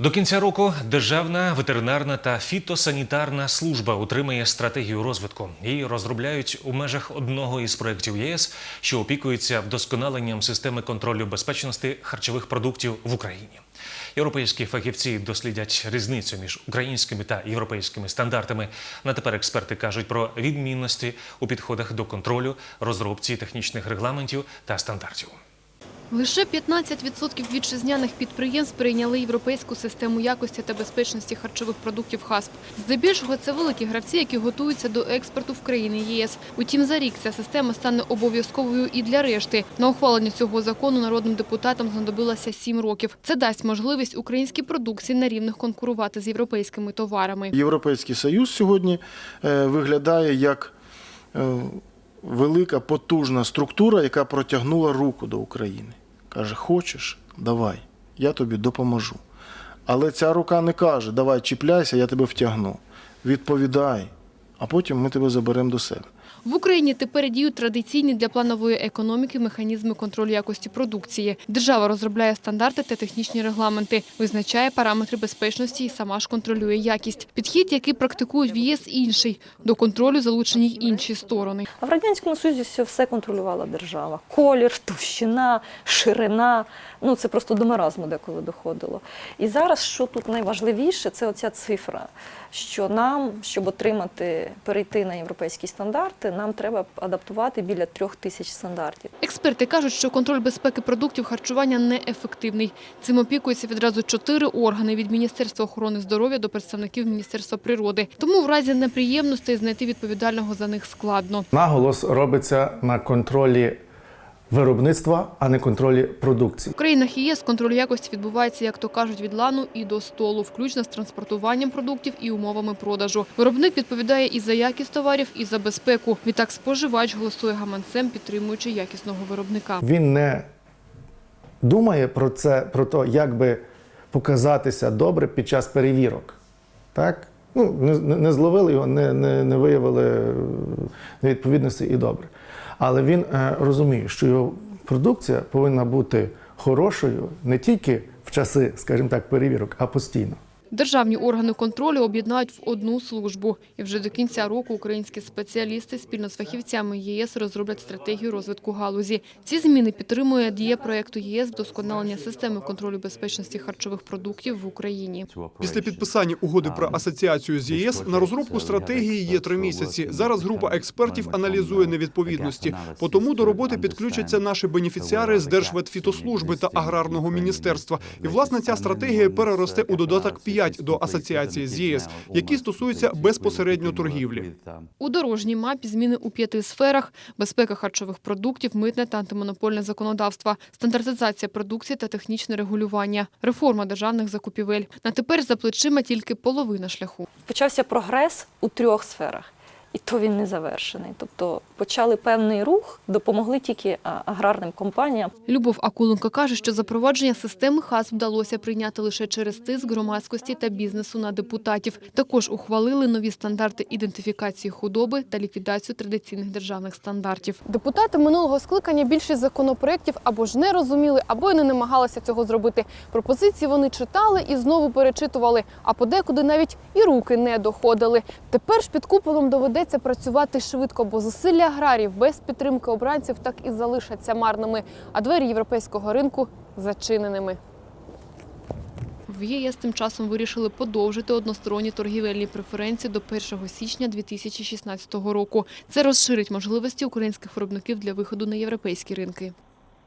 До кінця року Державна ветеринарна та фітосанітарна служба утримає стратегію розвитку. Її розробляють у межах одного із проєктів ЄС, що опікується вдосконаленням системи контролю безпечності харчових продуктів в Україні. Європейські фахівці дослідять різницю між українськими та європейськими стандартами. На тепер експерти кажуть про відмінності у підходах до контролю, розробці технічних регламентів та стандартів. Лише 15% вітчизняних підприємств прийняли європейську систему якості та безпечності харчових продуктів ХАСП. Здебільшого це великі гравці, які готуються до експорту в країни ЄС. Утім, за рік ця система стане обов'язковою і для решти. На ухвалення цього закону народним депутатам знадобилося 7 років. Це дасть можливість українській продукції на рівних конкурувати з європейськими товарами. Європейський Союз сьогодні е, виглядає як е, велика потужна структура, яка протягнула руку до України. Каже: хочеш, давай, я тобі допоможу. Але ця рука не каже, давай чіпляйся, я тебе втягну. Відповідай, а потім ми тебе заберемо до себе. В Україні тепер діють традиційні для планової економіки механізми контролю якості продукції. Держава розробляє стандарти та технічні регламенти, визначає параметри безпечності і сама ж контролює якість. Підхід, який практикують в ЄС, інший. До контролю залучені й інші сторони. А в Радянському Союзі все, контролювала держава. Колір, товщина, ширина. Ну це просто до маразму деколи доходило. І зараз, що тут найважливіше, це оця цифра. Що нам, щоб отримати, перейти на європейські стандарти, нам треба адаптувати біля трьох тисяч стандартів. Експерти кажуть, що контроль безпеки продуктів харчування неефективний. Цим опікуються відразу чотири органи від Міністерства охорони здоров'я до представників Міністерства природи. Тому в разі неприємностей знайти відповідального за них складно. Наголос робиться на контролі виробництва, а не контролі продукції. В країнах ЄС контроль якості відбувається, як то кажуть, від лану і до столу, включно з транспортуванням продуктів і умовами продажу. Виробник відповідає і за якість товарів, і за безпеку. Відтак споживач голосує гаманцем, підтримуючи якісного виробника. Він не думає про це, про те, як би показатися добре під час перевірок. Так? Ну, не, не- зловили його, не, не, не виявили е, невідповідності і добре. Але він е, розуміє, що його продукція повинна бути хорошою не тільки в часи, скажімо так, перевірок, а постійно. Державні органи контролю об'єднають в одну службу. І вже до кінця року українські спеціалісти спільно з фахівцями ЄС розроблять стратегію розвитку галузі. Ці зміни підтримує діє проєкту ЄС вдосконалення системи контролю безпечності харчових продуктів в Україні. Після підписання угоди про асоціацію з ЄС на розробку стратегії є три місяці. Зараз група експертів аналізує невідповідності. По тому до роботи підключаться наші бенефіціари з Держветфітослужби та аграрного міністерства. І власне ця стратегія переросте у додаток 5 до асоціації з ЄС, які стосуються безпосередньо торгівлі. У дорожній мапі зміни у п'яти сферах – безпека харчових продуктів, митне та антимонопольне законодавство, стандартизація продукції та технічне регулювання, реформа державних закупівель. На тепер за плечима тільки половина шляху. Почався прогрес у трьох сферах, і то він не завершений. Тобто почали певний рух, допомогли тільки аграрним компаніям. Любов Акуленко каже, що запровадження системи ХАС вдалося прийняти лише через тиск громадськості та бізнесу на депутатів. Також ухвалили нові стандарти ідентифікації худоби та ліквідацію традиційних державних стандартів. Депутати минулого скликання більшість законопроєктів або ж не розуміли, або й не намагалися цього зробити. Пропозиції вони читали і знову перечитували, а подекуди навіть і руки не доходили. Тепер ж під куполом доведеться працювати швидко, бо зусилля аграрів без підтримки обранців так і залишаться марними, а двері європейського ринку зачиненими. В ЄС тим часом вирішили подовжити односторонні торгівельні преференції до 1 січня 2016 року. Це розширить можливості українських виробників для виходу на європейські ринки.